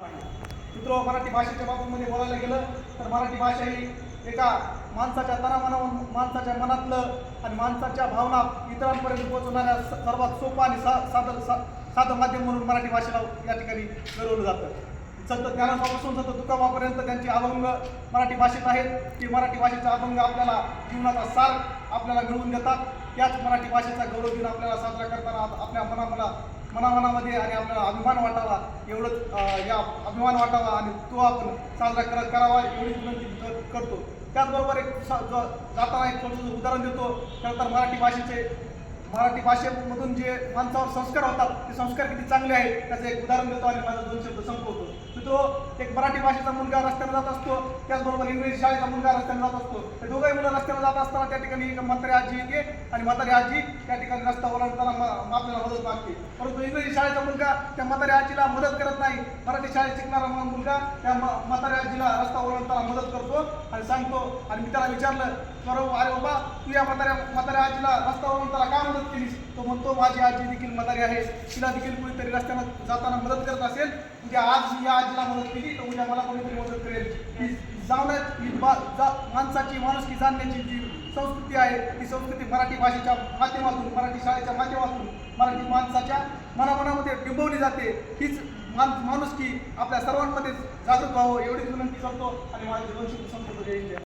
मित्र मराठी भाषेच्या बाबतीमध्ये बोलायला गेलं तर मराठी भाषा ही एका माणसाच्या तनामना माणसाच्या मनातलं आणि माणसाच्या भावना इतरांपर्यंत पोहोचवणाऱ्या सर्वात सोपं आणि सा साधं सा साधं माध्यम म्हणून मराठी भाषेला या ठिकाणी गरवलं जातं. संत ज्ञानापासून संत तुकाबापर्यंत त्यांचे अभंग मराठी भाषेत आहेत. की मराठी भाषेचा अभंग आपल्याला जीवनाचा सार आपल्याला मिळवून देतात. त्याच मराठी भाषेचा गौरव दिन आपल्याला साजरा करताना आपल्या मनामना मनामनामध्ये आणि आपल्याला अभिमान वाटावा एवढंच या अभिमान वाटावा आणि तो आपण साजरा कर करावा एवढीच विनंती करतो. त्याचबरोबर एक स- जाताना एक छोटंसं उदाहरण देतो. खरं तर मराठी भाषेचे मराठी भाषेमधून जे माणसावर संस्कार होतात ते संस्कार किती चांगले आहेत त्याचं एक उदाहरण देतो आणि माझा दोन शब्द संपवतो. तो एक मराठी भाषेचा मुलगा रस्त्याने जात असतो त्याचबरोबर इंग्रजी शाळेचा मुलगा रस्त्याने जात असतो. हे दोघंही मुलं रस्त्याने जात असताना त्या ठिकाणी एक म्हातारी आजी येते आणि म्हातारी आजी त्या ठिकाणी रस्ता ओलांडताना आपल्याला मदत मागते. परंतु इंग्रजी शाळेचा मुलगा त्या म्हातारी आजीला मदत करत नाही. मराठी शाळेत शिकणारा मुलगा त्या म- म्हातारी आजीला रस्ता ओलांडताना मदत करतो आणि सांगतो आणि मी त्याला विचारलं बरोबर अरे बाबा तू या म्हाताऱ्या म्हाताऱ्या आजीला रस्ता ओलांडताना का मदत केलीस? तो म्हणतो माझी आजी देखील म्हातारी आहे. तिला देखील कुणीतरी रस्त्यानं जाताना मदत करत असेल की आज मी या आजीला मदत केली तर उद्या मला कोणीतरी मदत करेल. ही जावण्यात ही बा जा माणसाची माणुसकी जाणण्याची जी संस्कृती आहे ती संस्कृती मराठी भाषेच्या माध्यमातून मराठी शाळेच्या माध्यमातून मराठी माणसाच्या मनामनामध्ये बिंबवली जाते. हीच मान माणुसकी आपल्या सर्वांमध्ये जागृत व्हावं एवढीच विनंती करतो. आणि माझे दोन शब्द संपवतो.